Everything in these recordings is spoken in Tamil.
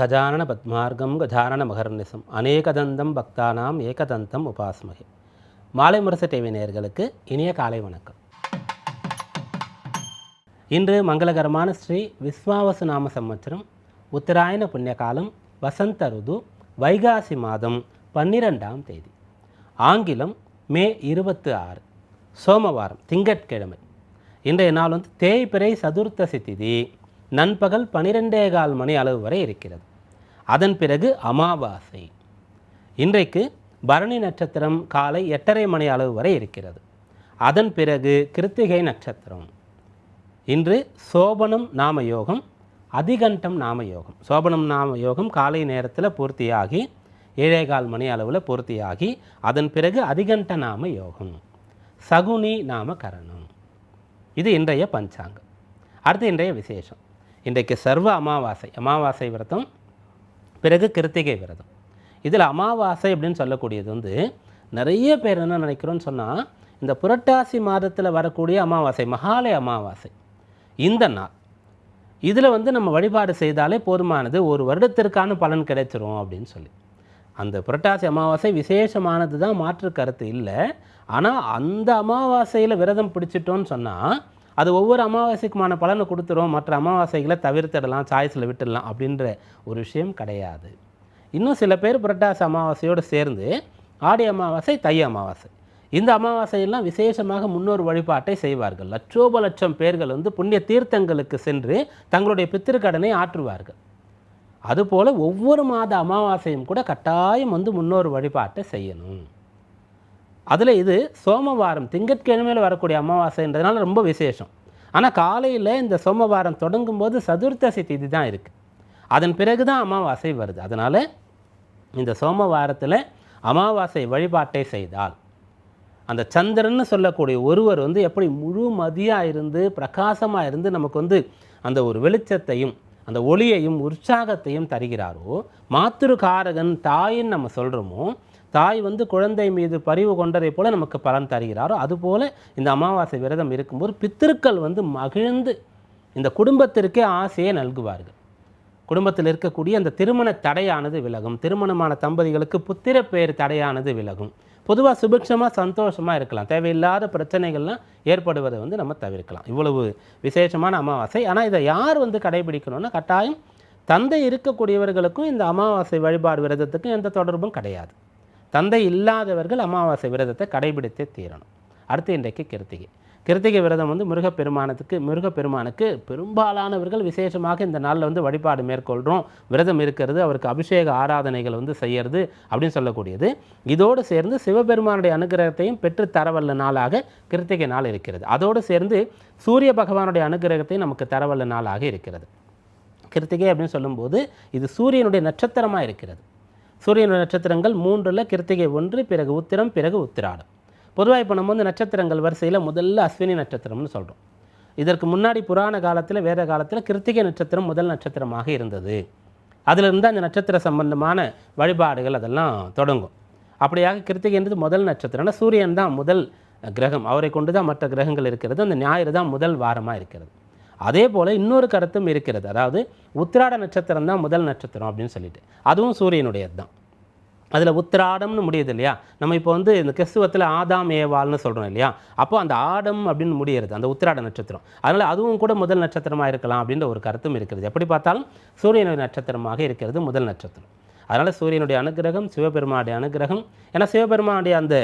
அகஜானன பத்மார்க்கம் கஜானன மகர்நிசம். அநேகதந்தம் பக்தானாம் ஏகதந்தம் உபாஸ்மகே மாலை முரசு டிவி நேயர்களுக்கு இனிய காலை வணக்கம். இன்று மங்களகரமான ஸ்ரீ விஸ்வாவசு நாம சம்வத்சரம் உத்தராயண புண்ணிய காலம் வசந்த ருது வைகாசி மாதம் பன்னிரெண்டாம் தேதி. ஆங்கிலம் மே இருபத்து ஆறு சோமவாரம் திங்கட்கிழமை. இன்றைய நாள் வந்து தேய்பிறை சதுர்த்தசி திதி. நண்பகல் பனிரெண்டே கால் மணி அளவு வரை இருக்கிறது. அதன் பிறகு அமாவாசை. இன்றைக்கு பரணி நட்சத்திரம் காலை எட்டரை மணி அளவு வரை இருக்கிறது. அதன் பிறகு கிருத்திகை நட்சத்திரம். இன்று சோபனம் நாம யோகம் அதிகண்டம் நாம யோகம் சோபனம் நாம யோகம் காலை நேரத்தில் பூர்த்தியாகி ஏழே கால் மணி அளவில் பூர்த்தியாகி அதன் பிறகு அதிகண்ட நாம யோகம் சகுனி நாம கரணம் இது இன்றைய பஞ்சாங்கம். அடுத்து இன்றைய விசேஷம். இன்றைக்கு சர்வ அமாவாசை. அமாவாசை விரதம் பிறகு கிருத்திகை விரதம். இதில் அமாவாசை அப்படின்னு சொல்லக்கூடியது வந்து நிறைய பேர் என்ன நினைக்கிறோன்னு சொன்னால் இந்த புரட்டாசி மாதத்தில் வரக்கூடிய அமாவாசை மகாலய அமாவாசை இந்த நாள். இதில் வந்து நம்ம வழிபாடு செய்தாலே போதுமானது ஒரு வருடத்திற்கான பலன் கிடைச்சிரும் அப்படின்னு சொல்லி. அந்த புரட்டாசி அமாவாசை விசேஷமானது தான் மாற்று கருத்து இல்லை. ஆனால் அந்த அமாவாசையில் விரதம் பிடிச்சிட்டோன்னு சொன்னால் அது ஒவ்வொரு அமாவாசைக்குமான பலனை கொடுத்துரும். மற்ற அமாவாசைகளை தவிர்த்திடலாம் சாய்ஸில் விட்டுடலாம் அப்படின்ற ஒரு விஷயம் கிடையாது. இன்னும் சில பேர் புரட்டாசி அமாவாசையோடு சேர்ந்து ஆடி அமாவாசை தை அமாவாசை. இந்த அமாவாசையெல்லாம் விசேஷமாக முன்னோர் வழிபாட்டை செய்வார்கள். லட்சோப லட்சம் பேர்கள் வந்து புண்ணிய தீர்த்தங்களுக்கு சென்று தங்களுடைய பித்திருக்கடனை ஆற்றுவார்கள். அதுபோல் ஒவ்வொரு மாத அமாவாசையும் கூட கட்டாயம் வந்து முன்னோர் வழிபாட்டை செய்யணும். அதில் இது சோமவாரம் திங்கட்கிழமையில் வரக்கூடிய அமாவாசைன்றதுனால ரொம்ப விசேஷம். ஆனால் காலையில் இந்த சோமவாரம் தொடங்கும் போது சதுர்த்தசி திதி தான் இருக்குது அதன் பிறகு தான் அமாவாசை வருது. அதனால் இந்த சோமவாரத்தில் அமாவாசை வழிபாட்டை செய்தால் அந்த சந்திரன்னு சொல்லக்கூடிய ஒருவர் வந்து எப்படி முழு மதியாக இருந்து பிரகாசமாக இருந்து நமக்கு வந்து அந்த ஒரு வெளிச்சத்தையும் அந்த ஒளியையும் உற்சாகத்தையும் தருகிறாரோ மாத்திருக்காரகன் தாயின்னு நம்ம சொல்கிறோமோ தாய் வந்து குழந்தை மீது பரிவு கொண்டதை போல நமக்கு பலன் தருகிறாரோ அதுபோல் இந்த அமாவாசை விரதம் இருக்கும்போது பித்திருக்கள் வந்து மகிழ்ந்து இந்த குடும்பத்திற்கே ஆசையை நல்குவார்கள். குடும்பத்தில் இருக்கக்கூடிய அந்த திருமண தடையானது விலகும். திருமணமான தம்பதிகளுக்கு புத்திர பெயர் தடையானது விலகும். பொதுவாக சுபிக்ஷமாக சந்தோஷமாக இருக்கலாம். தேவையில்லாத பிரச்சனைகள்லாம் ஏற்படுவதை வந்து நம்ம தவிர்க்கலாம். இவ்வளவு விசேஷமான அமாவாசை. ஆனால் இதை யார் வந்து கடைபிடிக்கணும்னா கட்டாயம் தந்தை இருக்கக்கூடியவர்களுக்கும் இந்த அமாவாசை வழிபாடு விரதத்துக்கும் எந்த தொடர்பும் கிடையாது. தந்தை இல்லாதவர்கள் அமாவாசை விரதத்தை கடைபிடித்தே தீரணும். அடுத்து இன்றைக்கு கிருத்திகை. கிருத்திகை விரதம் வந்து முருகப்பெருமானத்துக்கு முருகப்பெருமானுக்கு பெரும்பாலானவர்கள் விசேஷமாக இந்த நாளில் வந்து வழிபாடு மேற்கொள்கிறோம் விரதம் இருக்கிறது அவருக்கு அபிஷேக ஆராதனைகள் வந்து செய்யறது அப்படின்னு சொல்லக்கூடியது. இதோடு சேர்ந்து சிவபெருமானுடைய அனுகிரகத்தையும் பெற்று தரவல்ல நாளாக கிருத்திகை நாள் இருக்கிறது. அதோடு சேர்ந்து சூரிய பகவானுடைய அனுகிரகத்தையும் நமக்கு தரவல்ல நாளாக இருக்கிறது. கிருத்திகை அப்படின்னு சொல்லும்போது இது சூரியனுடைய நட்சத்திரமாக இருக்கிறது. சூரியன் நட்சத்திரங்கள் மூன்றில் கிருத்திகை ஒன்று பிறகு உத்திரம் பிறகு உத்திராடம். பொதுவாக இப்போ நம்ம வந்து நட்சத்திரங்கள் வரிசையில் முதல்ல அஸ்வினி நட்சத்திரம்னு சொல்கிறோம் இதற்கு முன்னாடி புராண காலத்தில் வேத காலத்தில் கிருத்திகை நட்சத்திரம் முதல் நட்சத்திரமாக இருந்தது. அதிலிருந்து அந்த நட்சத்திர சம்பந்தமான வழிபாடுகள் அதெல்லாம் தொடங்கும். அப்படியாக கிருத்திகைன்றது முதல் நட்சத்திரம்னா சூரியன் தான் முதல் கிரகம். அவரை கொண்டு தான் மற்ற கிரகங்கள் இருக்கிறது. அந்த ஞாயிறு தான் முதல் வாரமாக இருக்கிறது. அதே போல் இன்னொரு கருத்தும் இருக்கிறது. அதாவது உத்திராட நட்சத்திரம் தான் முதல் நட்சத்திரம் அப்படின்னு சொல்லிட்டு. அதுவும் சூரியனுடையது தான். அதில் உத்திராடம்னு முடியுது இல்லையா? நம்ம இப்போ வந்து இந்த கிறிஸ்துவத்தில் ஆதாம் ஏவாள்னு சொல்கிறோம் இல்லையா? அப்போ அந்த ஆடம் அப்படின்னு முடியறது அந்த உத்திராட நட்சத்திரம். அதனால் அதுவும் கூட முதல் நட்சத்திரமாக இருக்கலாம் அப்படின்ற ஒரு கருத்தும் இருக்கிறது. எப்படி பார்த்தாலும் சூரியனுடைய நட்சத்திரமாக இருக்கிறது முதல் நட்சத்திரம். அதனால் சூரியனுடைய அனுகிரகம் சிவபெருமானுடைய அனுகிரகம். ஏன்னா சிவபெருமானுடைய அந்த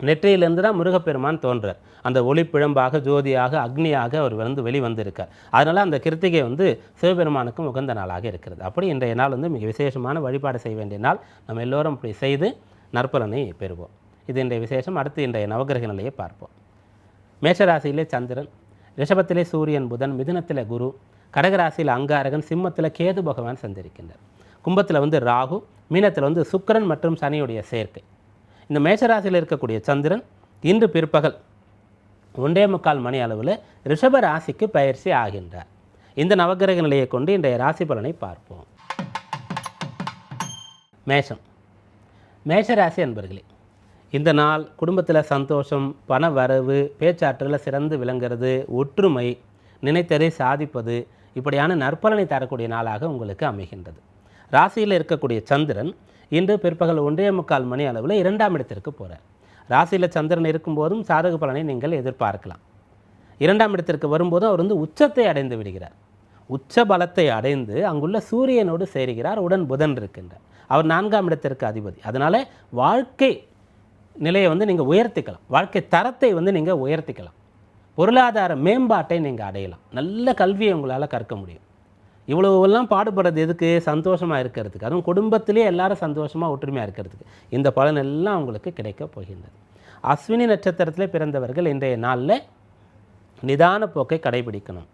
நெற்றியிலிருந்து தான் முருகப்பெருமான் தோன்றார். அந்த ஒளிப்பிழம்பாக ஜோதியாக அக்னியாக அவர் வந்து வெளிவந்திருக்கார். அதனால் அந்த கிருத்திகை வந்து சிவபெருமானுக்கும் உகந்த நாளாக இருக்கிறது. அப்படி இன்றைய நாள் வந்து மிக விசேஷமான வழிபாடு செய்ய வேண்டிய நாள். நம்ம எல்லோரும் அப்படி செய்து நற்பலனை பெறுவோம். இது இன்றைய விசேஷம். அடுத்து இன்றைய நவகிரக நிலையை பார்ப்போம். மேஷராசியிலே சந்திரன் ரிஷபத்திலே சூரியன் புதன் மிதுனத்தில் குரு கடகராசியில் அங்காரகன் சிம்மத்தில் கேது பகவான் சந்திருக்கின்றார். கும்பத்தில் வந்து ராகு மீனத்தில் வந்து சுக்கரன் மற்றும் சனியுடைய சேர்க்கை. இந்த மேஷராசியில் இருக்கக்கூடிய சந்திரன் இன்று பிற்பகல் ஒன்றே முக்கால் மணி அளவில் ரிஷப ராசிக்கு பயிற்சி ஆகின்றார். இந்த நவகிரக நிலையை கொண்டு இன்றைய ராசி பலனை பார்ப்போம். மேஷம். மேஷராசி அன்பர்களே இந்த நாள் குடும்பத்தில் சந்தோஷம் பண வரவு பேச்சாற்றலில் சிறந்து விளங்குறது ஒற்றுமை நினைத்ததை சாதிப்பது இப்படியான நற்பலனை தரக்கூடிய நாளாக உங்களுக்கு அமைகின்றது. ராசியில் இருக்கக்கூடிய சந்திரன் இன்று பிற்பகல் ஒன்றே முக்கால் மணி அளவில் இரண்டாம் இடத்திற்கு போகிறார் ராசியில் சந்திரன் இருக்கும்போதும் சாதக பலனை நீங்கள் எதிர்பார்க்கலாம். இரண்டாம் இடத்திற்கு வரும்போதும் அவர் வந்து உச்சத்தை அடைந்து விடுகிறார். உச்ச பலத்தை அடைந்து அங்குள்ள சூரியனோடு சேருகிறார். உடன் புதன் இருக்கின்றார். அவர் நான்காம் இடத்திற்கு அதிபதி. அதனால் வாழ்க்கை நிலையை வந்து நீங்கள் உயர்த்திக்கலாம். வாழ்க்கை தரத்தை வந்து நீங்கள் உயர்த்திக்கலாம். பொருளாதார மேம்பாட்டை நீங்கள் அடையலாம். நல்ல கல்வியை உங்களால் கற்க முடியும். இவ்வளவுலாம் பாடுபடுறது எதுக்கு? சந்தோஷமாக இருக்கிறதுக்கு. அதுவும் குடும்பத்திலே எல்லாரும் சந்தோஷமாக ஒற்றுமையாக இருக்கிறதுக்கு. இந்த பலன் எல்லாம் அவங்களுக்கு கிடைக்கப் போகின்றது. அஸ்வினி நட்சத்திரத்தில் பிறந்தவர்கள் இன்றைய நாளில் நிதான போக்கை கடைபிடிக்கணும்.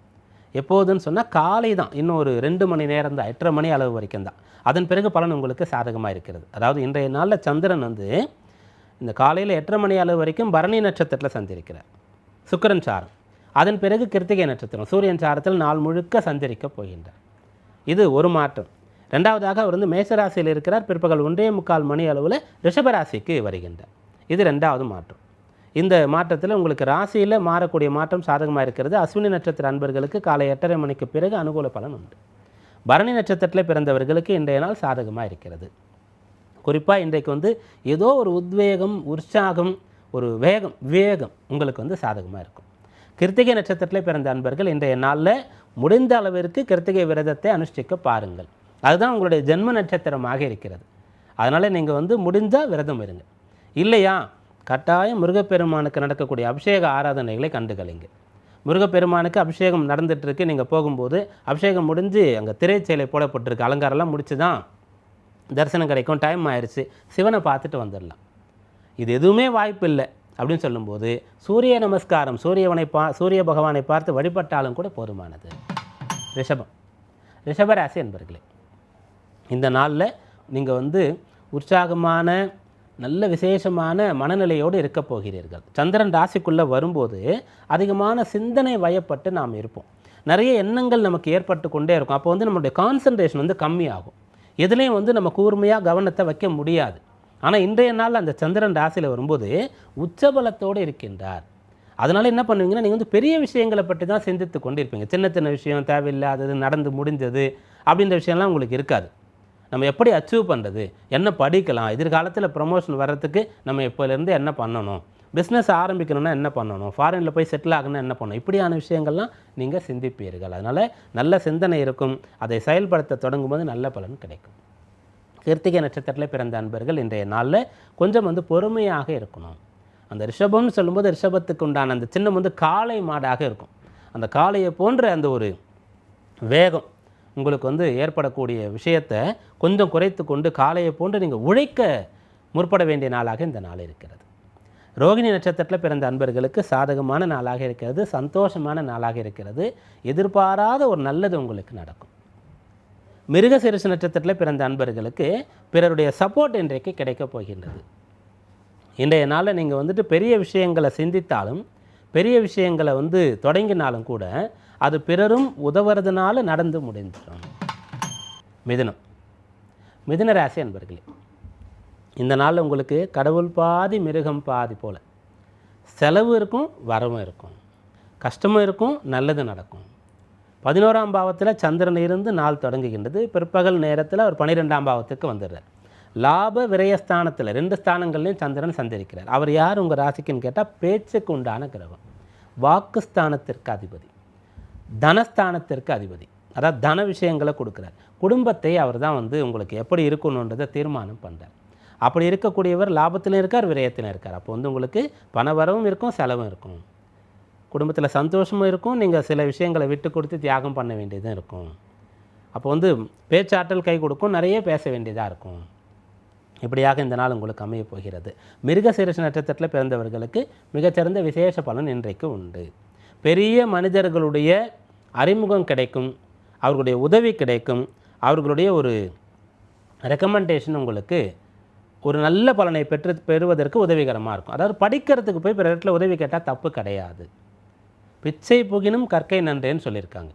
எப்போதுன்னு சொன்னால் காலை தான். இன்னும் ஒரு ரெண்டு மணி நேரம் தான். எட்டரை மணி அளவு வரைக்கும் தான். அதன் பிறகு பலன் உங்களுக்கு சாதகமாக இருக்கிறது. அதாவது இன்றைய நாளில் சந்திரன் வந்து இந்த காலையில் எட்டரை மணி அளவு வரைக்கும் பரணி நட்சத்திரத்தில் சந்திருக்கிறார். சுக்கிரன் சாரம். அதன் பிறகு கிருத்திகை நட்சத்திரம். சூரியன் சாரத்தில் நாள் முழுக்க சஞ்சரிக்க போகின்றார். இது ஒரு மாற்றம். ரெண்டாவதாக அவர் வந்து மேசராசியில் இருக்கிறார். பிற்பகல் ஒன்றே முக்கால் மணி அளவில் ரிஷபராசிக்கு வருகின்றார். இது ரெண்டாவது மாற்றம். இந்த மாற்றத்தில் உங்களுக்கு ராசியில் மாறக்கூடிய மாற்றம் சாதகமாக இருக்கிறது. அஸ்வினி நட்சத்திர அன்பர்களுக்கு காலை எட்டரை மணிக்கு பிறகு அனுகூல பலன் உண்டு. பரணி நட்சத்திரத்தில் பிறந்தவர்களுக்கு இன்றைய நாள் சாதகமாக இருக்கிறது. குறிப்பாக இன்றைக்கு வந்து ஏதோ ஒரு உத்வேகம் உற்சாகம் ஒரு வேகம் வேகம் உங்களுக்கு வந்து சாதகமாக இருக்கும். கிருத்திகை நட்சத்திரத்தில் பிறந்த அன்பர்கள் இன்றைய நாளில் முடிந்த அளவிற்கு கிருத்திகை விரதத்தை அனுஷ்டிக்க பாருங்கள். அதுதான் உங்களுடைய ஜென்ம நட்சத்திரமாக இருக்கிறது. அதனால் நீங்கள் வந்து முடிந்தால் விரதம் இருங்க. இல்லையா? கட்டாயம் முருகப்பெருமானுக்கு நடக்கக்கூடிய அபிஷேக ஆராதனைகளை கண்டுகளிங்க. முருகப்பெருமானுக்கு அபிஷேகம் நடந்துகிட்ருக்கு நீங்கள் போகும்போது அபிஷேகம் முடிஞ்சு அங்கே திரைச்சேலை போடப்பட்டிருக்கு. அலங்காரம்லாம் முடிச்சு தான் தரிசனம் கிடைக்கும். டைம் ஆயிடுச்சு சிவனை பார்த்துட்டு வந்துடலாம். இது எதுவுமே வாய்ப்பு இல்லை அப்படின்னு சொல்லும்போது சூரிய நமஸ்காரம் சூரியவனை பா சூரிய பகவானை பார்த்து வழிபட்டாலும் கூட போதுமானது. ரிஷபம். ரிஷபராசி என்பர்களே இந்த நாளில் நீங்கள் வந்து உற்சாகமான நல்ல விசேஷமான மனநிலையோடு இருக்கப் போகிறீர்கள். சந்திரன் ராசிக்குள்ளே வரும்போது அதிகமான சிந்தனை வயப்பட்டு நாம் இருப்போம். நிறைய எண்ணங்கள் நமக்கு ஏற்பட்டு கொண்டே இருக்கும். அப்போ வந்து நம்மளுடைய கான்சன்ட்ரேஷன் வந்து கம்மியாகும். எதுலேயும் வந்து நம்ம கூர்மையாக கவனத்தை வைக்க முடியாது. ஆனால் இன்றைய நாளில் அந்த சந்திரன் ராசியில் வரும்போது உச்சபலத்தோடு இருக்கின்றார். அதனால் என்ன பண்ணுவீங்கன்னா நீங்கள் வந்து பெரிய விஷயங்களை பற்றி தான் சிந்தித்து கொண்டு இருப்பீங்க சின்ன சின்ன விஷயம் தேவையில்லாதது நடந்து முடிஞ்சது அப்படின்ற விஷயம்லாம் உங்களுக்கு இருக்காது. நம்ம எப்படி அச்சீவ் பண்ணுறது என்ன படிக்கலாம்? எதிர்காலத்தில் ப்ரமோஷன் வர்றதுக்கு நம்ம இப்போலேருந்து என்ன பண்ணணும்? பிஸ்னஸ் ஆரம்பிக்கணும்னா என்ன பண்ணணும்? ஃபாரினில் போய் செட்டில் ஆகணும்னா என்ன பண்ணணும்? இப்படியான விஷயங்கள்லாம் நீங்கள் சிந்திப்பீர்கள். அதனால் நல்ல சிந்தனை இருக்கும். அதை செயல்படுத்த தொடங்கும்போது நல்ல பலன் கிடைக்கும். கிருத்திகை நட்சத்திரத்தில் பிறந்த அன்பர்கள் இன்றைய நாளில் கொஞ்சம் வந்து பொறுமையாக இருக்கணும். அந்த ரிஷபம்னு சொல்லும்போது ரிஷபத்துக்கு உண்டான அந்த சின்னம் வந்து காளை மாடாக இருக்கும். அந்த காளையை போன்ற அந்த ஒரு வேகம் உங்களுக்கு வந்து ஏற்படக்கூடிய விஷயத்தை கொஞ்சம் குறைத்து கொண்டு காளையை போன்று நீங்கள் உழைக்க முற்பட வேண்டிய நாளாக இந்த நாள் இருக்கிறது. ரோகிணி நட்சத்திரத்தில் பிறந்த அன்பர்களுக்கு சாதகமான நாளாக இருக்கிறது சந்தோஷமான நாளாக இருக்கிறது. எதிர்பாராத ஒரு நல்லது உங்களுக்கு நடக்கும். மிருகசிரசு நட்சத்திரத்தில் பிறந்த அன்பர்களுக்கு பிறருடைய சப்போர்ட் இன்றைக்கு கிடைக்கப் போகின்றது. இன்றைய நாளில் நீங்கள் வந்துட்டு பெரிய விஷயங்களை சிந்தித்தாலும் பெரிய விஷயங்களை வந்து தொடங்கினாலும் கூட அது பிறரும் உதவுறதுனால நடந்து முடிஞ்சிடும் மிதுனம். மிதுன ராசி அன்பர்களே இந்த நாளில் உங்களுக்கு கடவுள் பாதி மிருகம் பாதி போல். செலவு இருக்கும் வரவும் இருக்கும். கஷ்டமும் இருக்கும் நல்லது நடக்கும். பதினோராம் பாவத்தில் சந்திரன் இருந்து நாள் தொடங்குகின்றது. பிற்பகல் நேரத்தில் அவர் பன்னிரெண்டாம் பாவத்துக்கு வந்துடுறார். லாப விரயஸ்தானத்தில் ரெண்டு ஸ்தானங்கள்லையும் சந்திரன் சந்திரிக்கிறார் அவர் யார் உங்கள் ராசிக்குன்னு கேட்டால் பேச்சுக்கு உண்டான கிரகம். வாக்குஸ்தானத்திற்கு அதிபதி. தனஸ்தானத்திற்கு அதிபதி. அதாவது தன விஷயங்களை கொடுக்குறார். குடும்பத்தை அவர் தான் வந்து உங்களுக்கு எப்படி இருக்கணுன்றதை தீர்மானம் பண்ணுறார் அப்படி இருக்கக்கூடியவர் லாபத்திலும் இருக்கார் விரயத்திலும் இருக்கார். அப்போ வந்து உங்களுக்கு பண வரவும் இருக்கும் செலவும் இருக்கும். குடும்பத்தில் சந்தோஷமும் இருக்கும். நீங்கள் சில விஷயங்களை விட்டு கொடுத்து தியாகம் பண்ண வேண்டியதும் இருக்கும். அப்போ வந்து பேச்சாற்றல் கை கொடுக்கும். நிறைய பேச வேண்டியதாக இருக்கும். இப்படியாக இந்த நாள் உங்களுக்கு அமையப் போகிறது. மிருகசீரிஷ நட்சத்திரத்தில் பிறந்தவர்களுக்கு மிகச்சிறந்த விசேஷ பலன் இன்றைக்கு உண்டு. பெரிய மனிதர்களுடைய அறிமுகம் கிடைக்கும். அவர்களுடைய உதவி கிடைக்கும். அவர்களுடைய ஒரு ரெக்கமெண்டேஷன் உங்களுக்கு ஒரு நல்ல பலனை பெற்று பெறுவதற்கு உதவிகரமாக இருக்கும். அதாவது படிக்கிறதுக்கு போய் பிற இடத்துல உதவி கேட்டால் தப்பு கிடையாது. பிச்சை புகினும் கற்கை நன்றேன்னு சொல்லியிருக்காங்க.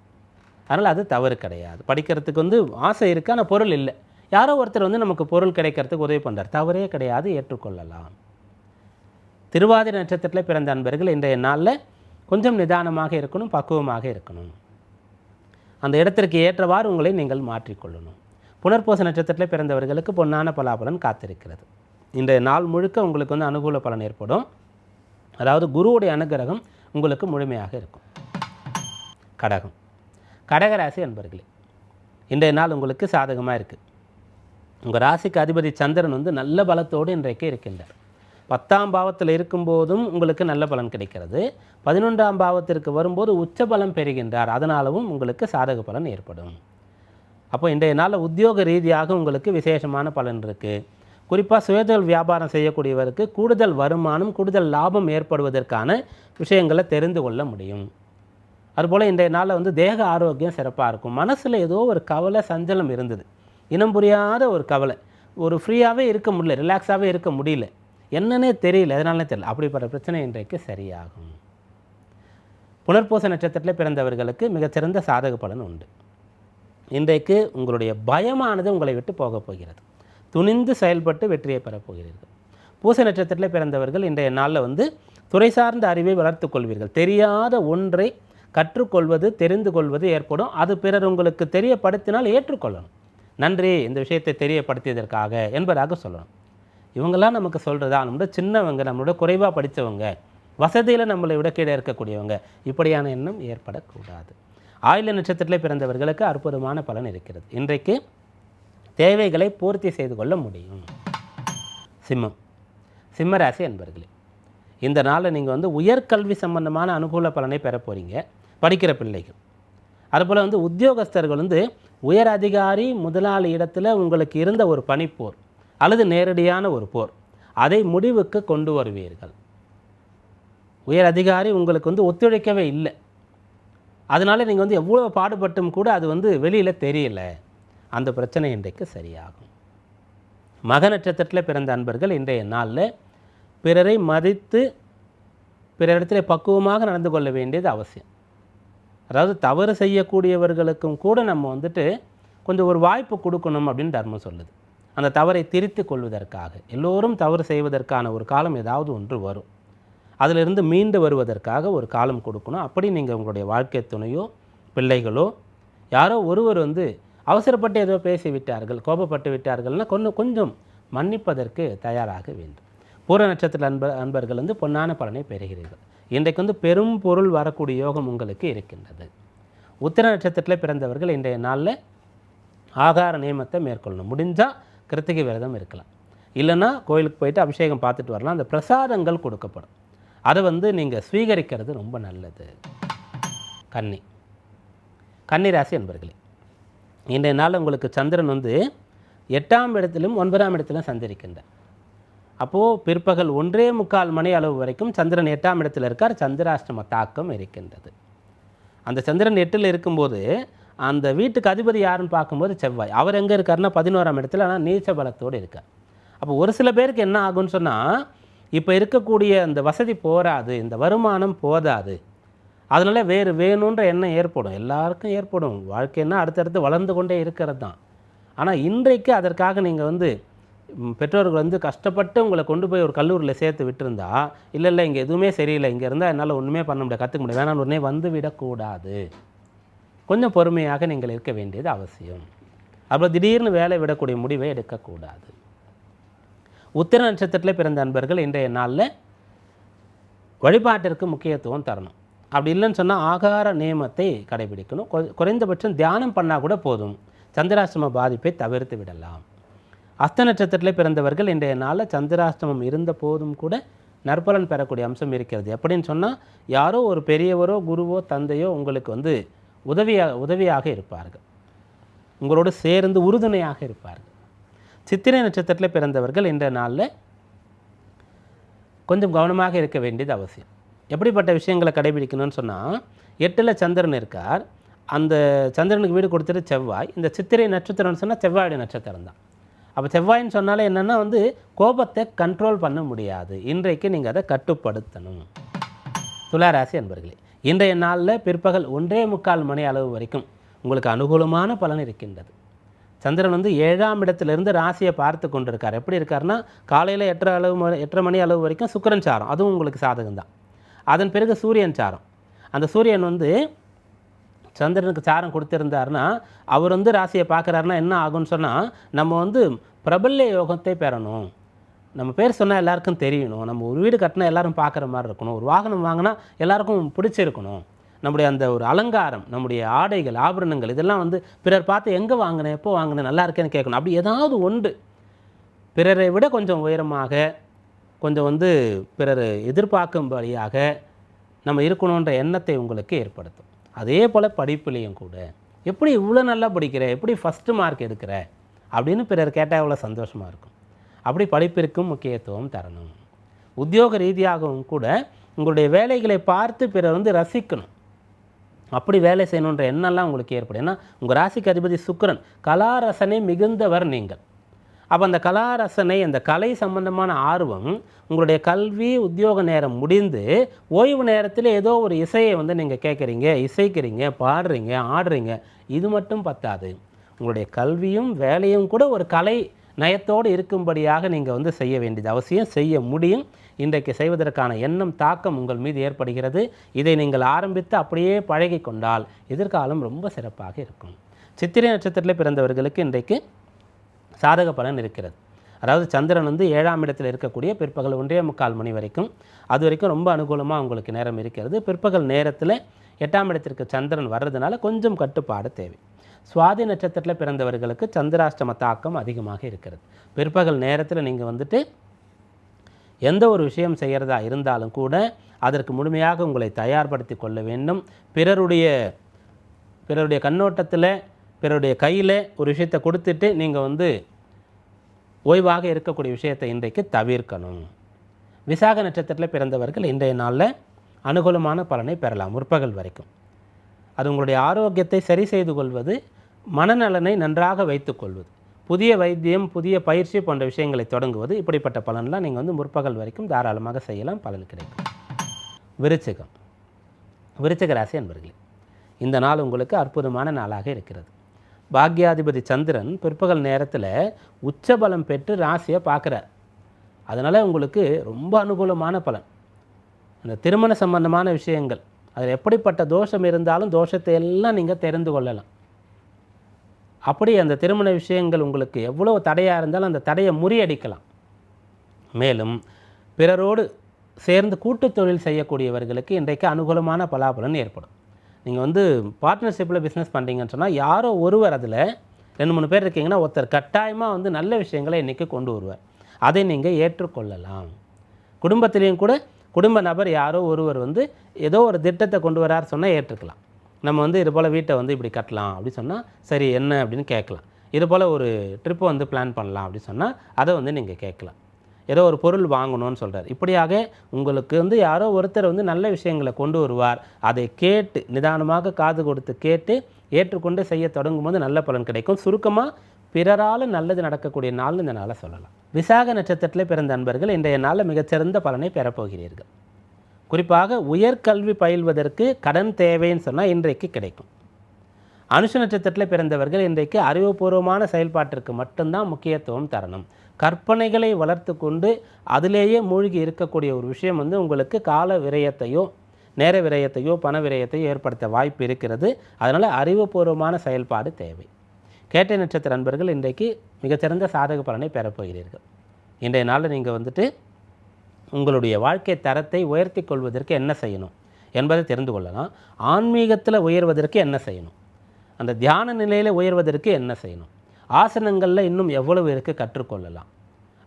அதனால் அது தவறு கிடையாது. படிக்கிறதுக்கு வந்து ஆசை இருக்குது ஆனால் பொருள் இல்லை. யாரோ ஒருத்தர் வந்து நமக்கு பொருள் கிடைக்கிறதுக்கு உதவி பண்ணுறார் தவறே கிடையாது ஏற்றுக்கொள்ளலாம். திருவாதிர நட்சத்திரத்தில் பிறந்த அன்பர்கள் இன்றைய நாளில் கொஞ்சம் நிதானமாக இருக்கணும் பக்குவமாக இருக்கணும். அந்த இடத்திற்கு ஏற்றவாறு உங்களை நீங்கள் மாற்றிக்கொள்ளணும். புனர்பூச நட்சத்திரத்தில் பிறந்தவர்களுக்கு பொன்னான பலாபலன் காத்திருக்கிறது. இன்றைய நாள் முழுக்க உங்களுக்கு வந்து அனுகூல பலன் ஏற்படும். அதாவது குருவுடைய அனுகிரகம் உங்களுக்கு முழுமையாக இருக்கும். கடகம். கடகராசி அன்பர்களே இன்றைய நாள் உங்களுக்கு சாதகமாக இருக்குது உங்கள் ராசிக்கு அதிபதி சந்திரன் வந்து நல்ல பலத்தோடு இன்றைக்கு இருக்கின்றார். பத்தாம் பாவத்தில் இருக்கும்போதும் உங்களுக்கு நல்ல பலன் கிடைக்கிறது. பதினொன்றாம் பாவத்திற்கு வரும்போது உச்ச பலம் பெறுகின்றார். அதனாலவும் உங்களுக்கு சாதக பலன் ஏற்படும். அப்போ இன்றைய நாளில் உத்தியோக ரீதியாக உங்களுக்கு விசேஷமான பலன் இருக்குது குறிப்பாக சுயதொழில் வியாபாரம் செய்யக்கூடியவருக்கு கூடுதல் வருமானம் கூடுதல் லாபம் ஏற்படுவதற்கான விஷயங்களை தெரிந்து கொள்ள முடியும். அதுபோல் இன்றைய நாளில் வந்து தேக ஆரோக்கியம் சிறப்பாக இருக்கும். மனசில் ஏதோ ஒரு கவலை சஞ்சலம் இருந்தது. இனம் புரியாத ஒரு கவலை. ஒரு ஃப்ரீயாகவே இருக்க முடியல ரிலாக்ஸாகவே இருக்க முடியல. என்னன்னே தெரியல எதனாலே தெரியல. அப்படிப்பட்ட பிரச்சனை இன்றைக்கு சரியாகும். புனர்பூச நட்சத்திரத்தில் பிறந்தவர்களுக்கு மிகச்சிறந்த சாதக பலன் உண்டு. இன்றைக்கு உங்களுடைய பயமானது உங்களை விட்டு போகப் போகிறது. துணிந்து செயல்பட்டு வெற்றியை பெறப்போகிறீர்கள் பூச நட்சத்திரத்தில் பிறந்தவர்கள் இன்றைய நாளில் வந்து துறை சார்ந்த அறிவை வளர்த்துக் கொள்வீர்கள். தெரியாத ஒன்றை கற்றுக்கொள்வது தெரிந்து கொள்வது ஏற்படும். அது பிறர் உங்களுக்கு தெரியப்படுத்தினால் ஏற்றுக்கொள்ளணும். நன்றி இந்த விஷயத்தை தெரியப்படுத்தியதற்காக என்பதாக சொல்லணும். இவங்கெல்லாம் நமக்கு சொல்கிறதா நம்மளோட சின்னவங்க நம்மளோட குறைவாக படித்தவங்க வசதியில் நம்மளை விட கீழே இருக்கக்கூடியவங்க இப்படியான எண்ணம் ஏற்படக்கூடாது. ஆயுள நட்சத்திரத்தில் பிறந்தவர்களுக்கு அற்புதமான பலன் இருக்கிறது. இன்றைக்கு தேவைகளை பூர்த்தி செய்து கொள்ள முடியும். சிம்மம். சிம்மராசி அன்பர்களே இந்த நாளில் நீங்கள் வந்து உயர்கல்வி சம்பந்தமான அனுகூல பலனை பெற போகிறீங்க படிக்கிற பிள்ளைகள். அதுபோல் வந்து உத்தியோகஸ்தர்கள் வந்து உயர் அதிகாரி முதலாளி இடத்துல உங்களுக்கு இருந்த ஒரு பணிப்போர் அல்லது நேரடியான ஒரு போர் அதை முடிவுக்கு கொண்டு வருவீர்கள். உயர் அதிகாரி உங்களுக்கு வந்து ஒத்துழைக்கவே இல்லை. அதனால் நீங்கள் வந்து எவ்வளோ பாடுபட்டும் கூட அது வந்து வெளியில் தெரியல. அந்த பிரச்சனை இன்றைக்கு சரியாகும். மக நட்சத்திரத்தில் பிறந்த அன்பர்கள் இன்றைய நாளில் பிறரை மதித்து பிறரிடத்தில் பக்குவமாக நடந்து கொள்ள வேண்டியது அவசியம். அதாவது தவறு செய்யக்கூடியவர்களுக்கும் கூட நம்ம வந்துட்டு கொஞ்சம் ஒரு வாய்ப்பு கொடுக்கணும் அப்படின்னு தர்மம் சொல்லுது. அந்த தவறை திரித்து கொள்வதற்காக எல்லோரும் தவறு செய்வதற்கான ஒரு காலம் ஏதாவது ஒன்று வரும். அதிலிருந்து மீண்டு வருவதற்காக ஒரு காலம் கொடுக்கணும். அப்படி நீங்கள் உங்களுடைய வாழ்க்கை துணையோ பிள்ளைகளோ யாரோ ஒருவர் வந்து அவசரப்பட்டு ஏதோ பேசிவிட்டார்கள் கோபப்பட்டு விட்டார்கள்னா கொஞ்சம் கொஞ்சம் மன்னிப்பதற்கு தயாராக வேண்டும். பூர நட்சத்திர அன்பர் அன்பர்கள் வந்து பொன்னான பலனை பெறுகிறீர்கள். இன்றைக்கு வந்து பெரும் பொருள் வரக்கூடிய யோகம் உங்களுக்கு இருக்கின்றது. உத்திர நட்சத்திரத்தில் பிறந்தவர்கள் இன்றைய நாளில் ஆகார நியமத்தை மேற்கொள்ளணும். முடிஞ்சால் கிருத்திகை விரதம் இருக்கலாம். இல்லைன்னா கோயிலுக்கு போயிட்டு அபிஷேகம் பார்த்துட்டு வரலாம். அந்த பிரசாதங்கள் கொடுக்கப்படும். அதை வந்து நீங்கள் ஸ்வீகரிக்கிறது ரொம்ப நல்லது. கன்னி. கன்னி ராசி என்பர்களே இன்றைய நாள் உங்களுக்கு சந்திரன் வந்து எட்டாம் இடத்திலும் ஒன்பதாம் இடத்திலும் சந்திருக்கின்றார். அப்போது பிற்பகல் ஒன்றே முக்கால் மணி அளவு வரைக்கும் சந்திரன் எட்டாம் இடத்தில் இருக்கார். சந்திராஷ்டம தாக்கம் இருக்கின்றது. அந்த சந்திரன் எட்டில் இருக்கும்போது அந்த வீட்டுக்கு அதிபதி யாருன்னு பார்க்கும்போது செவ்வாய். அவர் எங்கே இருக்காருன்னா பதினோராம் இடத்துல ஆனால் நீச்ச பலத்தோடு இருக்கார். அப்போ ஒரு சில பேருக்கு என்ன ஆகும்னு சொன்னால் இப்போ இருக்கக்கூடிய அந்த வசதி போராது இந்த வருமானம் போதாது. அதனால வேறு வேணுன்ற எண்ணம் ஏற்படும். எல்லாருக்கும் ஏற்படும். வாழ்க்கைன்னா அடுத்தடுத்து வளர்ந்து கொண்டே இருக்கிறது தான். ஆனால் இன்றைக்கு அதற்காக நீங்கள் வந்து பெற்றோர்கள் வந்து கஷ்டப்பட்டு உங்களை கொண்டு போய் ஒரு கல்லூரியில் சேர்த்து விட்டுருந்தா இல்லை இல்லை இங்கே எதுவுமே சரியில்லை. இங்கே இருந்தால் என்னால் ஒன்றுமே பண்ண முடியாது. கற்றுக்க முடியாது. வேணாம் உடனே வந்து விடக்கூடாது. கொஞ்சம் பொறுமையாக நீங்கள் இருக்க வேண்டியது அவசியம். அப்புறம் திடீர்னு வேலை விடக்கூடிய முடிவை எடுக்கக்கூடாது. உத்திர நட்சத்திரத்தில் பிறந்த அன்பர்கள் இன்றைய நாளில் வழிபாட்டிற்கு முக்கியத்துவம் தரணும். அப்படி இல்லைன்னு சொன்னால் ஆகார நியமத்தை கடைபிடிக்கணும். கொ- குறைந்தபட்சம் தியானம் பண்ணால் கூட போதும். சந்திராஷ்டம பாதிப்பை தவிர்த்து விடலாம். அஸ்த நட்சத்திரத்தில் பிறந்தவர்கள் இன்றைய நாளில் சந்திராஷ்டமம் இருந்த போதும் கூட நற்பலன் பெறக்கூடிய அம்சம் இருக்கிறது. எப்படின்னு சொன்னால் யாரோ ஒரு பெரியவரோ குருவோ தந்தையோ உங்களுக்கு வந்து உதவியாக உதவியாக இருப்பார்கள். உங்களோடு சேர்ந்து உறுதுணையாக இருப்பார்கள். சித்திரை நட்சத்திரத்தில் பிறந்தவர்கள் இன்றைய நாளில் கொஞ்சம் கவனமாக இருக்க வேண்டியது அவசியம். எப்படிப்பட்ட விஷயங்களை கடைபிடிக்கணும்னு சொன்னால் எட்டில் சந்திரன் இருக்கார். அந்த சந்திரனுக்கு வீடு கொடுத்துட்டு செவ்வாய். இந்த சித்திரை நட்சத்திரம்னு சொன்னால் செவ்வாயுடைய நட்சத்திரம் தான். அப்போ செவ்வாயின்னு சொன்னாலே என்னென்னா வந்து கோபத்தை கண்ட்ரோல் பண்ண முடியாது. இன்றைக்கு நீங்கள் அதை கட்டுப்படுத்தணும். துளாராசி அன்பர்களே இன்றைய நாளில் பிற்பகல் ஒன்றே முக்கால் மணி அளவு வரைக்கும் உங்களுக்கு அனுகூலமான பலன் இருக்கின்றது. சந்திரன் வந்து ஏழாம் இடத்திலிருந்து ராசியை பார்த்து கொண்டிருக்கார். எப்படி இருக்காருன்னா காலையில் எட்டரை அளவு எட்டரை மணி அளவு வரைக்கும் சுக்கிரன் சாரம். அதுவும் உங்களுக்கு சாதகம் தான் அதன் பிறகு சூரியன் சாரம். அந்த சூரியன் வந்து சந்திரனுக்கு சாரம் கொடுத்துருந்தாருன்னா அவர் வந்து ராசியை பார்க்குறாருன்னா என்ன ஆகும்னு சொன்னால் நம்ம வந்து பிரபல்ய யோகத்தை பெறணும். நம்ம பேர் சொன்னால் எல்லாருக்கும் தெரியணும். நம்ம ஒரு வீடு கட்டினா எல்லாரும் பார்க்குற மாதிரி இருக்கணும். ஒரு வாகனம் வாங்கினா எல்லாருக்கும் பிடிச்சிருக்கணும். நம்முடைய அந்த ஒரு அலங்காரம் நம்முடைய ஆடைகள் ஆபரணங்கள் இதெல்லாம் வந்து பிறர் பார்த்து எங்கே வாங்கினேன் எப்போ வாங்கினேன் நல்லா இருக்கேன்னு கேட்கணும். அப்படி ஏதாவது ஒன்று. பிறரை விட கொஞ்சம் உயரமாக கொஞ்சம் வந்து பிறர் எதிர்பார்க்கும்படியாக நம்ம இருக்கணுன்ற எண்ணத்தை உங்களுக்கு ஏற்படுத்தும். அதே போல் படிப்புலேயும் கூட. எப்படி இவ்வளோ நல்லா படிக்கிற? எப்படி ஃபஸ்ட்டு மார்க் எடுக்கிற? அப்படின்னு பிறர் கேட்டால் அவ்வளோ சந்தோஷமாக இருக்கும். அப்படி படிப்பிற்கும் முக்கியத்துவம் தரணும். உத்தியோக ரீதியாகவும் கூட உங்களுடைய வேலைகளை பார்த்து பிறர் வந்து ரசிக்கணும். அப்படி வேலை செய்யணுன்ற எண்ணம்லாம் உங்களுக்கு ஏற்படும். ஏன்னா உங்கள் ராசிக்கு அதிபதி சுக்கரன் கலாரசனை மிகுந்தவர் நீங்கள். அப்போ அந்த கலாரசனை அந்த கலை சம்பந்தமான ஆர்வம் உங்களுடைய கல்வி உத்தியோக நேரம் முடிந்து ஓய்வு நேரத்தில் ஏதோ ஒரு இசையை வந்து நீங்கள் கேட்குறீங்க இசைக்கிறீங்க பாடுறீங்க ஆடுறீங்க. இது மட்டும் பத்தாது. உங்களுடைய கல்வியும் வேலையும் கூட ஒரு கலை நயத்தோடு இருக்கும்படியாக நீங்கள் வந்து செய்ய வேண்டியது அவசியம். செய்ய முடியும். இன்றைக்கு செய்வதற்கான எண்ணம் தாக்கம் உங்கள் மீது ஏற்படுகிறது. இதை நீங்கள் ஆரம்பித்து அப்படியே பழகி கொண்டால் எதிர்காலம் ரொம்ப சிறப்பாக இருக்கும். சித்திரை நட்சத்திரத்தில் பிறந்தவர்களுக்கு இன்றைக்கு சாதக பலன் இருக்கிறது. அதாவது சந்திரன் வந்து ஏழாம் இடத்தில் இருக்கக்கூடிய பிற்பகல் ஒன்றே முக்கால் மணி வரைக்கும். அது வரைக்கும் ரொம்ப அனுகூலமாக உங்களுக்கு நேரம் இருக்கிறது. பிற்பகல் நேரத்தில் எட்டாம் இடத்திற்கு சந்திரன் வர்றதுனால கொஞ்சம் கட்டுப்பாடு தேவை. சுவாதி நட்சத்திரத்தில் பிறந்தவர்களுக்கு சந்திராஷ்டம தாக்கம் அதிகமாக இருக்கிறது. பிற்பகல் நேரத்தில் நீங்கள் வந்துட்டு எந்த ஒரு விஷயம் செய்கிறதா இருந்தாலும் கூட அதற்கு முழுமையாக உங்களை தயார்படுத்தி கொள்ள வேண்டும். பிறருடைய பிறருடைய கண்ணோட்டத்தில் பிறருடைய கையில் ஒரு விஷயத்தை கொடுத்துட்டு நீங்கள் வந்து ஓய்வாக இருக்கக்கூடிய விஷயத்தை இன்றைக்கு தவிர்க்கணும். விசாக நட்சத்திரத்தில் பிறந்தவர்கள் இன்றைய நாளில் அனுகூலமான பலனை பெறலாம் முற்பகல் வரைக்கும். அது உங்களுடைய ஆரோக்கியத்தை சரி செய்து கொள்வது மனநலனை நன்றாக வைத்துக்கொள்வது புதிய வைத்தியம் புதிய பயிற்சி போன்ற விஷயங்களை தொடங்குவது இப்படிப்பட்ட பலன்லாம் நீங்கள் வந்து முற்பகல் வரைக்கும் தாராளமாக செய்யலாம் பலன் கிடைக்கும். விருச்சிகம். விருச்சிக ராசி என்பர்களே இந்த நாள் உங்களுக்கு அற்புதமான நாளாக இருக்கிறது. பாக்யாதிபதி சந்திரன் பிற்பகல் நேரத்தில் உச்சபலம் பெற்று ராசியை பார்க்குறார். அதனால் உங்களுக்கு ரொம்ப அனுகூலமான பலன். இந்த திருமண சம்பந்தமான விஷயங்கள் அதில் எப்படிப்பட்ட தோஷம் இருந்தாலும் தோஷத்தை எல்லாம் நீங்கள் தெரிந்து கொள்ளலாம். அப்படி அந்த திருமண விஷயங்கள் உங்களுக்கு எவ்வளோ தடையாக இருந்தாலும் அந்த தடையை முறியடிக்கலாம். மேலும் பிறரோடு சேர்ந்து கூட்டுத் தொழில் செய்யக்கூடியவர்களுக்கு இன்றைக்கு அனுகூலமான பலாபலன் ஏற்படும். நீங்கள் வந்து பார்ட்னர்ஷிப்பில் பிஸ்னஸ் பண்ணுறீங்கன்னு சொன்னால் யாரோ ஒருவர் அதில் ரெண்டு மூணு பேர் இருக்கீங்கன்னா ஒருத்தர் கட்டாயமாக வந்து நல்ல விஷயங்களை இன்றைக்கி கொண்டு வருவார். அதை நீங்கள் ஏற்றுக்கொள்ளலாம். குடும்பத்திலையும் கூட குடும்ப நபர் யாரோ ஒருவர் வந்து ஏதோ ஒரு திட்டத்தை கொண்டு வரார் சொன்னால் ஏற்றுக்கலாம். நம்ம வந்து இது போல் வீட்டை வந்து இப்படி கட்டலாம் அப்படி சொன்னால் சரி என்ன அப்படின்னு கேட்கலாம். இது போல் ஒரு ட்ரிப்பை வந்து பிளான் பண்ணலாம் அப்படி சொன்னால் அதை வந்து நீங்கள் கேட்கலாம். ஏதோ ஒரு பொருள் வாங்கணும்னு சொல்கிறார் இப்படியாக உங்களுக்கு வந்து யாரோ ஒருத்தர் வந்து நல்ல விஷயங்களை கொண்டு வருவார். அதை கேட்டு நிதானமாக காது கொடுத்து கேட்டு ஏற்றுக்கொண்டு செய்ய தொடங்கும் போது நல்ல பலன் கிடைக்கும். சுருக்கமாக பிறரால் நல்லது நடக்கக்கூடிய நாள்னு இந்த நாளை சொல்லலாம். விசாக நட்சத்திரத்தில் பிறந்த அன்பர்கள் இன்றைய நாளில் மிகச்சிறந்த பலனை பெறப்போகிறீர்கள். குறிப்பாக உயர்கல்வி பயில்வதற்கு கடன் தேவைன்னு சொன்னால் இன்றைக்கு கிடைக்கும். அனுஷ நட்சத்திரத்தில் பிறந்தவர்கள் இன்றைக்கு அறிவுபூர்வமான செயல்பாட்டிற்கு மட்டும்தான் முக்கியத்துவம் தரணும். கற்பனைகளை வளர்த்து கொண்டு அதிலேயே மூழ்கி இருக்கக்கூடிய ஒரு விஷயம் வந்து உங்களுக்கு கால விரயத்தையோ நேர விரயத்தையோ பண விரயத்தையோ ஏற்படுத்த வாய்ப்பு இருக்கிறது. அதனால் அறிவுபூர்வமான செயல்பாடு தேவை. கேட்டை நட்சத்திர நண்பர்கள் இன்றைக்கு மிகச்சிறந்த சாதக பலனை பெறப்போகிறீர்கள் இன்றைய நாளில் நீங்கள் வந்துட்டு உங்களுடைய வாழ்க்கை தரத்தை உயர்த்தி கொள்வதற்கு என்ன செய்யணும் என்பதை தெரிந்து கொள்ளலாம். ஆன்மீகத்தில் உயர்வதற்கு என்ன செய்யணும்? அந்த தியான நிலையில் உயர்வதற்கு என்ன செய்யணும்? ஆசனங்களில் இன்னும் எவ்வளவு இருக்குது கற்றுக்கொள்ளலாம்.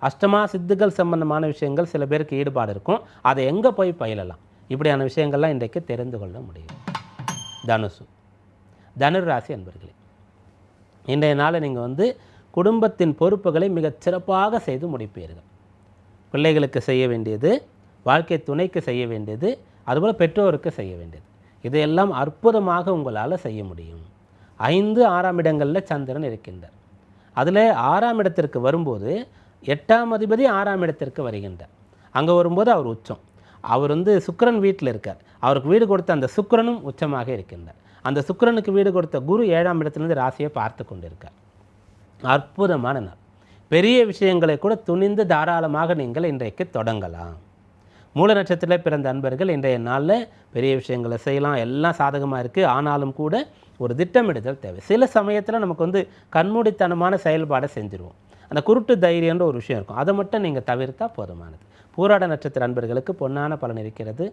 அஷ்டமா சித்துக்கள் சம்பந்தமான விஷயங்கள் சில பேருக்கு ஈடுபாடு இருக்கும். அதை எங்கே போய் பயிலலாம்? இப்படியான விஷயங்கள்லாம் இன்றைக்கு தெரிந்து கொள்ள முடியும். தனுசு. தனுராசி அன்பர்களே இன்றைய நாளில் நீங்கள் வந்து குடும்பத்தின் பொறுப்புகளை மிகச் சிறப்பாக செய்து முடிப்பீர்கள். பிள்ளைகளுக்கு செய்ய வேண்டியது வாழ்க்கை துணைக்கு செய்ய வேண்டியது அதுபோல் பெற்றோருக்கு செய்ய வேண்டியது. இதையெல்லாம் அற்புதமாக உங்களால் செய்ய முடியும். ஐந்து ஆறாம் இடங்களில் சந்திரன் இருக்கின்றார். அதில் ஆறாம் இடத்திற்கு வரும்போது எட்டாம் அதிபதி ஆறாம் இடத்திற்கு வருகின்றார். அங்கே வரும்போது அவர் உச்சம். அவர் வந்து சுக்கரன் வீட்டில் இருக்கார். அவருக்கு வீடு கொடுத்த அந்த சுக்கரனும் உச்சமாக இருக்கின்றார். அந்த சுக்கிரனுக்கு வீடு கொடுத்த குரு ஏழாம் இடத்திலிருந்து ராசியை பார்த்து கொண்டிருக்கார். அற்புதமான நாள். பெரிய விஷயங்களை கூட துணிந்து தாராளமாக நீங்கள் இன்றைக்கு தொடங்கலாம். மூல நட்சத்திரத்தில் பிறந்த அன்பர்கள் இன்றைய நாளில் பெரிய விஷயங்களை செய்யலாம். எல்லாம் சாதகமாக இருக்குது ஆனாலும் கூட ஒரு திட்டமிடுதல் தேவை. சில சமயத்தில் நமக்கு வந்து கண்மூடித்தனமான செயல்பாடை செஞ்சுருவோம். அந்த குருட்டு தைரியன்ற ஒரு விஷயம் இருக்கும். அதை மட்டும் நீங்கள் தவிர்த்தா போதுமானது. பூராட நட்சத்திர அன்பர்களுக்கு பொன்னான பலன் இருக்கிறது.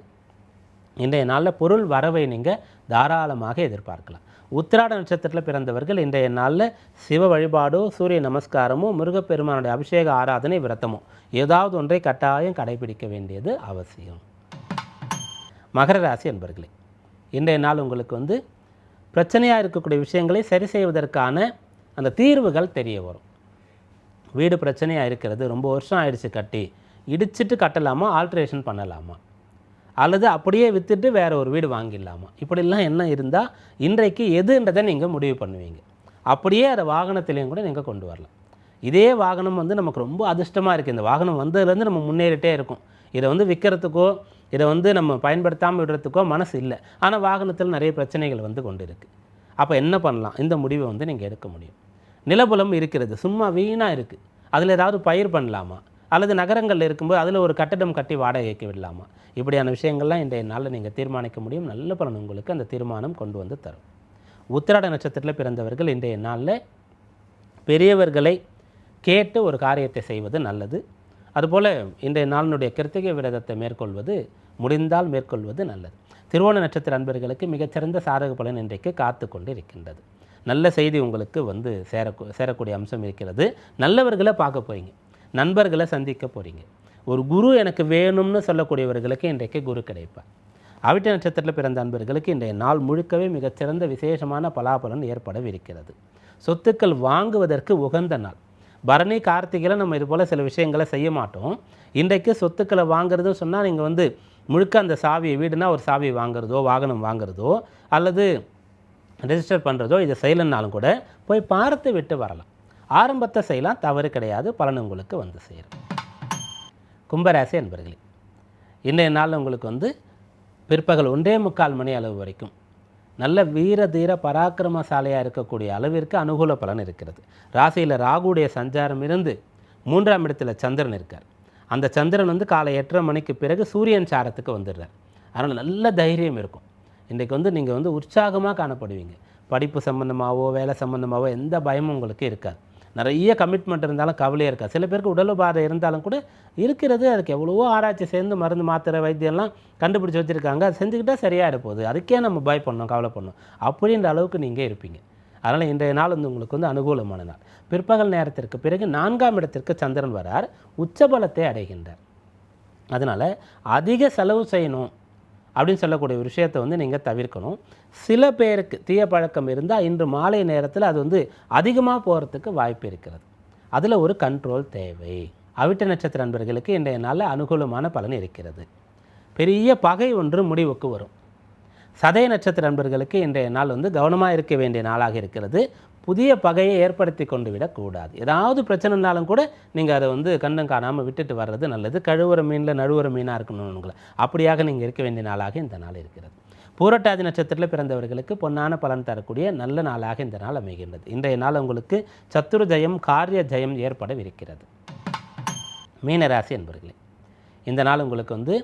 இன்றைய நாளில் பொருள் வரவை நீங்கள் தாராளமாக எதிர்பார்க்கலாம். உத்திராட நட்சத்திரத்தில் பிறந்தவர்கள் இன்றைய நாளில் சிவ வழிபாடோ சூரிய நமஸ்காரமோ முருகப்பெருமானுடைய அபிஷேக ஆராதனை விரத்தமோ ஏதாவது ஒன்றை கட்டாயம் கடைபிடிக்க வேண்டியது அவசியம். மகர ராசி அன்பர்களே இன்றைய நாள் உங்களுக்கு வந்து பிரச்சனையாக இருக்கக்கூடிய விஷயங்களை சரி செய்வதற்கான அந்த தீர்வுகள் தெரிய வரும். வீடு பிரச்சனையாக இருக்கிறது ரொம்ப வருஷம் ஆயிடுச்சு கட்டி. இடிச்சிட்டு கட்டலாமா ஆல்ட்ரேஷன் பண்ணலாமா? அல்லது அப்படியே விற்றுட்டு வேறு ஒரு வீடு வாங்கிடலாமா? இப்படிலாம் என்ன இருந்தால் இன்றைக்கு எதுன்றதை நீங்கள் முடிவு பண்ணுவீங்க. அப்படியே அதை வாகனத்திலையும் கூட நீங்கள் கொண்டு வரலாம். இதே வாகனம் வந்து நமக்கு ரொம்ப அதிர்ஷ்டமாக இருக்குது இந்த வாகனம் வந்ததுலேருந்து நம்ம முன்னேறிட்டே இருக்கும். இதை வந்து விற்கிறதுக்கோ இதை வந்து நம்ம பயன்படுத்தாமல் விடுறதுக்கோ மனசு இல்லை. ஆனால் வாகனத்தில் நிறைய பிரச்சனைகள் வந்து கொண்டு இருக்குது அப்போ என்ன பண்ணலாம்? இந்த முடிவை வந்து நீங்கள் எடுக்க முடியும். நிலபுலம் இருக்கிறது. சும்மா வீணாக இருக்குது அதில் ஏதாவது பயிர் பண்ணலாமா? அல்லது நகரங்களில் இருக்கும்போது அதில் ஒரு கட்டடம் கட்டி வாடகைக்கு விடலாமா? இப்படியான விஷயங்கள்லாம் இன்றைய நாளில் நீங்கள் தீர்மானிக்க முடியும். நல்ல பலன் உங்களுக்கு அந்த தீர்மானம் கொண்டு வந்து தரும். உத்திராட நட்சத்திரத்தில் பிறந்தவர்கள் இன்றைய நாளில் பெரியவர்களை கேட்டு ஒரு காரியத்தை செய்வது நல்லது. அதுபோல் இன்றைய நாளினுடைய கிருத்திகை விரதத்தை மேற்கொள்வது முடிந்தால் மேற்கொள்வது நல்லது. திருவோண நட்சத்திர அன்பர்களுக்கு மிகச்சிறந்த சாதக பலன் இன்றைக்கு காத்து கொண்டு இருக்கின்றது நல்ல செய்தி உங்களுக்கு வந்து சேர சேரக்கூடிய அம்சம் இருக்கிறது. நல்லவர்களை பார்க்க போகிறீங்க நண்பர்களை சந்திக்க போகிறீங்க ஒரு குரு எனக்கு வேணும்னு சொல்லக்கூடியவர்களுக்கு இன்றைக்கு குரு கிடைப்பார். அவிட்ட நட்சத்திரத்தில் பிறந்த அன்பர்களுக்கு இன்றைய நாள் முழுக்கவே மிகச்சிறந்த விசேஷமான பலாபலன் ஏற்படவிருக்கிறது. சொத்துக்கள் வாங்குவதற்கு உகந்த நாள். பரணி கார்த்திகையில் நம்ம இது போல் சில விஷயங்களை செய்ய மாட்டோம். இன்றைக்கு சொத்துக்களை வாங்குறதும் சொன்னால் நீங்கள் வந்து முழுக்க அந்த சாவியை வீடுனா ஒரு சாவியை வாங்குறதோ வாகனம் வாங்குறதோ அல்லது ரெஜிஸ்டர் பண்ணுறதோ இதை செய்யலைன்னாலும் கூட போய் பார்த்து விட்டு வரலாம். ஆரம்பத்தை செய்யலாம் தவறு கிடையாது பலன் உங்களுக்கு வந்து சேரும். கும்பராசி என்பர்களே இன்றைய நாள் உங்களுக்கு வந்து பிற்பகல் ஒன்றே முக்கால் மணி அளவு வரைக்கும் நல்ல வீர தீர பராக்கிரமசாலையாக இருக்கக்கூடிய அளவிற்கு அனுகூல பலன் இருக்கிறது. ராசியில் ராகுடைய சஞ்சாரம் இருந்து மூன்றாம் இடத்துல சந்திரன் இருக்கார். அந்த சந்திரன் வந்து காலை எட்டரை மணிக்கு பிறகு சூரியன் சாரத்துக்கு வந்துடுறார். அதனால் நல்ல தைரியம் இருக்கும். இன்றைக்கு வந்து நீங்கள் வந்து உற்சாகமாக காணப்படுவீங்க. படிப்பு சம்மந்தமாகவோ வேலை சம்மந்தமாகவோ எந்த பயமும் உங்களுக்கு இருக்காது. நிறைய கமிட்மெண்ட் இருந்தாலும் கவலையாக இருக்கா சில பேருக்கு உடல் உபாதை இருந்தாலும் கூட இருக்கிறது அதுக்கு எவ்வளவோ ஆராய்ச்சி சேர்ந்து மருந்து மாத்திரை வைத்தியம்லாம் கண்டுபிடிச்சி வச்சுருக்காங்க. அது செஞ்சுக்கிட்டால் சரியாக போகுது அதுக்கே நம்ம பயப்படணும் கவலைப்படணும். அப்படின்ற அளவுக்கு நீங்கள் இருப்பீங்க. அதனால் இன்றைய நாள் வந்து உங்களுக்கு வந்து அனுகூலமான நாள். பிற்பகல் நேரத்திற்கு பிறகு நான்காம் இடத்திற்கு சந்திரன் வரார். உச்சபலத்தை அடைகின்றார். அதனால் அதிக செலவு செய்யணும். அப்படின்னு சொல்லக்கூடிய ஒரு விஷயத்தை வந்து நீங்கள் தவிர்க்கணும். சில பேருக்கு தீய பழக்கம் இருந்தால் இன்று மாலை நேரத்தில் அது வந்து அதிகமாக போகிறதுக்கு வாய்ப்பு இருக்கிறது. அதில் ஒரு கண்ட்ரோல் தேவை. அவிட்ட நட்சத்திர நண்பர்களுக்கு இன்றைய நாளில் அனுகூலமான பலன் இருக்கிறது. பெரிய பகை ஒன்று முடிவுக்கு வரும். சதய நட்சத்திர நண்பர்களுக்கு இன்றைய நாள் வந்து கவனமாக இருக்க வேண்டிய நாளாக இருக்கிறது. புதிய பகையை ஏற்படுத்தி கொண்டு விடக்கூடாது. ஏதாவது பிரச்சனைனாலும் கூட நீங்கள் அதை வந்து கண்டம் காணாமல் விட்டுட்டு வர்றது நல்லது. கழுவுற மீனில் நழுவுற மீனாக இருக்கணும்னு அப்படியாக நீங்கள் இருக்க வேண்டிய நாளாக இந்த நாள் இருக்கிறது. பூரட்டாதி நட்சத்திரத்தில் பிறந்தவர்களுக்கு பொன்னான பலன் தரக்கூடிய நல்ல நாளாக இந்த நாள் அமைகின்றது. இன்றைய நாள் உங்களுக்கு சத்துரு ஜெயம் காரிய ஜெயம் ஏற்படவிருக்கிறது. மீனராசி என்பர்களே இந்த நாள் உங்களுக்கு வந்து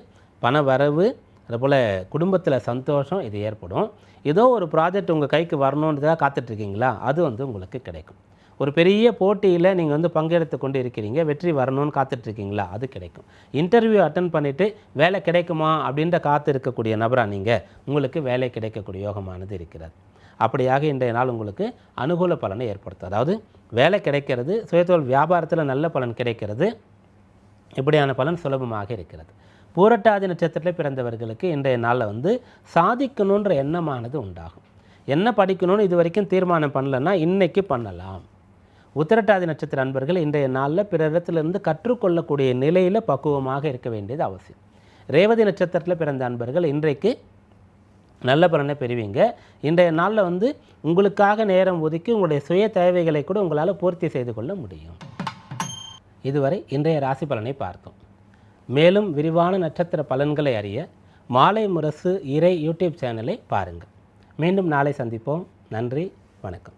பண வரவு அதுபோல் குடும்பத்தில் சந்தோஷம் இது ஏற்படும். ஏதோ ஒரு ப்ராஜெக்ட் உங்கள் கைக்கு வரணுன்றதாக காத்துட்ருக்கீங்களா? அது வந்து உங்களுக்கு கிடைக்கும். ஒரு பெரிய போட்டியில் நீங்கள் வந்து பங்கெடுத்து கொண்டு இருக்கிறீங்க வெற்றி வரணும்னு காத்துட்ருக்கீங்களா? அது கிடைக்கும். இன்டர்வியூ அட்டன் பண்ணிவிட்டு வேலை கிடைக்குமா? அப்படின்ற காத்து இருக்கக்கூடிய நபராக நீங்கள் உங்களுக்கு வேலை கிடைக்கக்கூடிய யோகமானது இருக்கிறது. அப்படியாக இன்றைய நாள் உங்களுக்கு அனுகூல பலனை ஏற்படுத்தும். அதாவது வேலை கிடைக்கிறது சுயதொழில் வியாபாரத்தில் நல்ல பலன் கிடைக்கிறது இப்படியான பலன் சுலபமாக இருக்கிறது. பூரட்டாதி நட்சத்திரத்தில் பிறந்தவர்களுக்கு இன்றைய நாளில் வந்து சாதிக்கணுன்ற எண்ணமானது உண்டாகும். என்ன படிக்கணும்னு இது வரைக்கும் தீர்மானம் பண்ணலன்னா இன்றைக்கு பண்ணலாம். உத்திரட்டாதி நட்சத்திர அன்பர்கள் இன்றைய நாளில் பிறரிடத்திலிருந்து கற்றுக்கொள்ளக்கூடிய நிலையில் பக்குவமாக இருக்க வேண்டியது அவசியம். ரேவதி நட்சத்திரத்தில் பிறந்த அன்பர்கள் இன்றைக்கு நல்ல பலனை பெறுவீங்க. இன்றைய நாளில் வந்து உங்களுக்காக நேரம் ஒதுக்கி உங்களுடைய சுய தேவைகளை கூட உங்களால் பூர்த்தி செய்து கொள்ள முடியும். இதுவரை இன்றைய ராசி பலனை பார்த்தோம். மேலும் விரிவான நட்சத்திர பலன்களை அறிய மாலை முரசு இறை யூடியூப் சேனலை பாருங்கள். மீண்டும் நாளை சந்திப்போம். நன்றி வணக்கம்.